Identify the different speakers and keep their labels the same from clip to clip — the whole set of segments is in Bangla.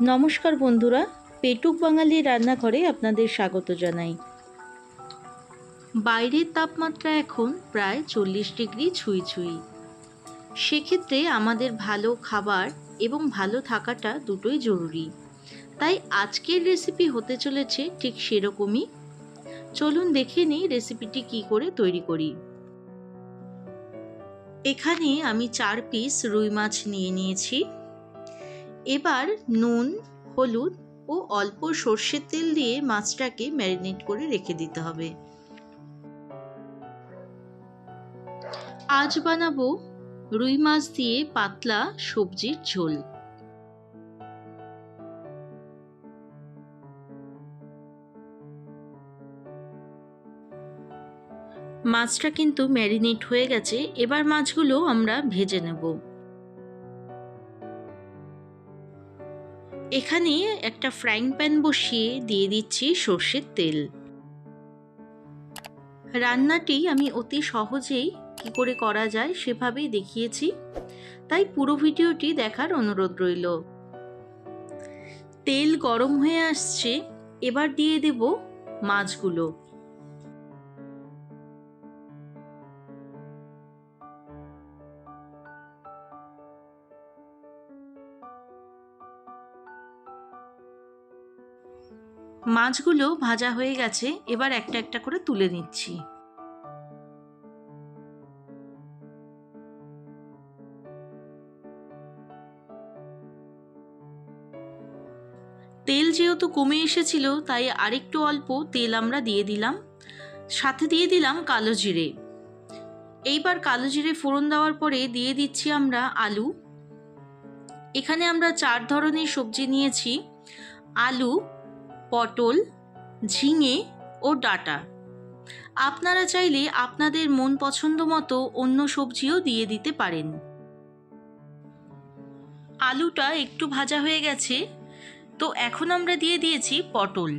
Speaker 1: নমস্কার বন্ধুরা, পেটুক বাঙালি রান্নাঘরে আপনাদের স্বাগত জানাই। বাইরের তাপমাত্রা এখন প্রায় চল্লিশ ডিগ্রি ছুঁই ছুঁই। সেক্ষেত্রে আমাদের ভালো খাবার এবং ভালো থাকাটা দুটোই জরুরি। তাই আজকের রেসিপি হতে চলেছে ঠিক সেরকমই। চলুন দেখে নিই রেসিপিটি কি করে তৈরি করি। এখানে আমি চার পিস রুই মাছ নিয়ে নিয়েছি। এবার নুন, হলুদ ও অল্প সর্ষের তেল দিয়ে মাছটাকে ম্যারিনেট করে রেখে দিতে হবে। আজ বানাবো রুই মাছ দিয়ে পাতলা সবজির ঝোল। মাছটা কিন্তু ম্যারিনেট হয়ে গেছে, এবার মাছগুলো আমরা ভেজে নেব। এখানে একটা ফ্রাইং প্যান বসিয়ে দিয়ে দিচ্ছি সর্ষের তেল। রান্নাটি আমি অতি সহজেই কি করে করা যায় সেভাবেই দেখিয়েছি, তাই পুরো ভিডিওটি দেখার অনুরোধ রইল। তেল গরম হয়ে আসছে, এবার দিয়ে দেব মাছগুলো। মাছগুলো ভাজা হয়ে গেছে, এবার একটা একটা করে তুলে নিচ্ছি। তেল যেহেতু কমে এসেছিল, তাই আরেকটু অল্প তেল আমরা দিয়ে দিলাম। সাথে দিয়ে দিলাম কালো জিরে। এইবার কালো জিরে ফোড়ন দেওয়ার পরে দিয়ে দিচ্ছি আমরা আলু। এখানে আমরা চার ধরনের সবজি নিয়েছি। আলু পটল, ঝিঙে ও ডাটা। আপনারা চাইলে আপনাদের মন পছন্দ মতো অন্য সবজিও দিয়ে দিতে পারেন। আলুটা একটু ভাজা হয়ে গেছে, তো এখন আমরা দিয়ে দিয়েছি পটল।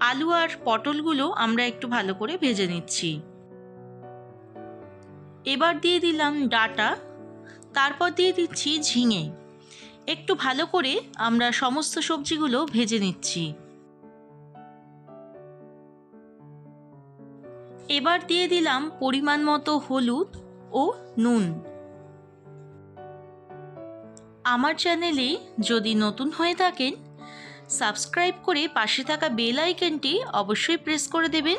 Speaker 1: আলু আর পটলগুলো আমরা একটু ভালো করে ভেজে নিচ্ছি। এবার দিয়ে দিলাম ডাটা, তারপর দিয়ে দিচ্ছি ঝিঙে। একটু ভালো করে আমরা সমস্ত সবজিগুলো ভেজে নিচ্ছি। এবার দিয়ে দিলাম পরিমাণ মতো হলুদ ও নুন। আমার চ্যানেলে যদি নতুন হয়ে থাকেন, সাবস্ক্রাইব করে পাশে থাকা বেল আইকনটি অবশ্যই প্রেস করে দেবেন,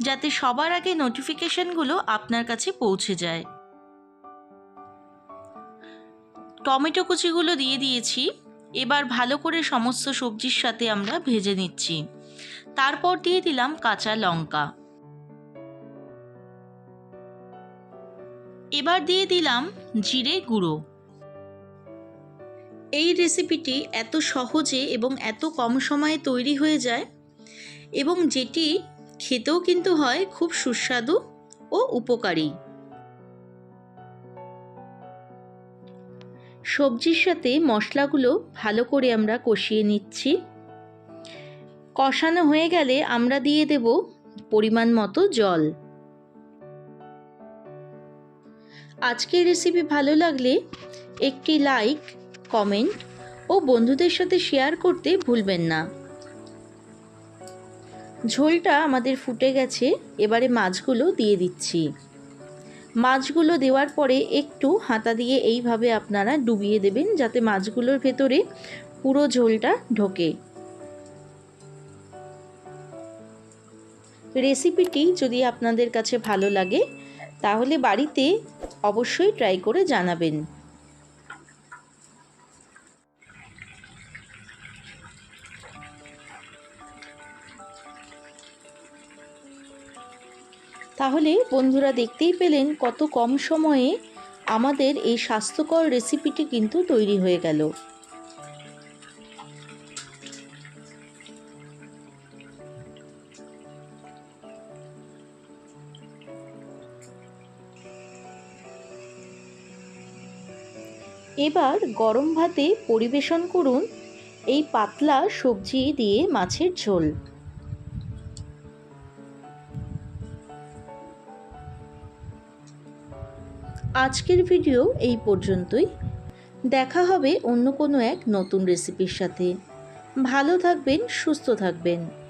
Speaker 1: যাতে সবার আগে নোটিফিকেশনগুলো আপনার কাছে পৌঁছে যায়। টমেটো কুচিগুলো দিয়ে দিয়েছি। এবার ভালো করে সমস্ত সবজির সাথে আমরা ভেজে নিচ্ছি। তারপর দিয়ে দিলাম কাঁচা লঙ্কা। এবার দিয়ে দিলাম জিরে গুঁড়ো। এই রেসিপিটি এত সহজে এবং এত কম সময়ে তৈরি হয়ে যায় এবং যেটি খেতেও কিন্তু হয় খুব সুস্বাদু ও উপকারী। সবজির সাথে মশলাগুলো ভালো করে আমরা কষিয়ে নিচ্ছি। কষানো হয়ে গেলে আমরা দিয়ে দেব পরিমাণ মতো জল। আজকের রেসিপি ভালো লাগলে একটি লাইক কমেন্ট ও বন্ধুদের সাথে শেয়ার করতে ভুলবেন না। ঝোলটা আমাদের ফুটে গেছে, এবারে মাছগুলো দিয়ে দিচ্ছি। মাছগুলো দেওয়ার পরে একটু হাতা দিয়ে এইভাবে আপনারা ডুবিয়ে দেবেন যাতে মাছগুলোর ভেতরে পুরো ঝোলটা ঢোকে। রেসিপিটি যদি আপনাদের কাছে ভালো লাগে, তাহলে বাড়িতে অবশ্যই ট্রাই করে জানাবেন। তাহলে বন্ধুরা দেখতেই পেলেন কত কম সময়ে আমাদের এই স্বাস্থ্যকর রেসিপিটি কিন্তু তৈরি হয়ে গেল। এবার গরম ভাতে পরিবেশন করুন এই পাতলা সবজি দিয়ে মাছের ঝোল। আজকের ভিডিও এই পর্যন্তই। দেখা হবে অন্য কোনো এক নতুন রেসিপির সাথে। ভালো থাকবেন, সুস্থ থাকবেন।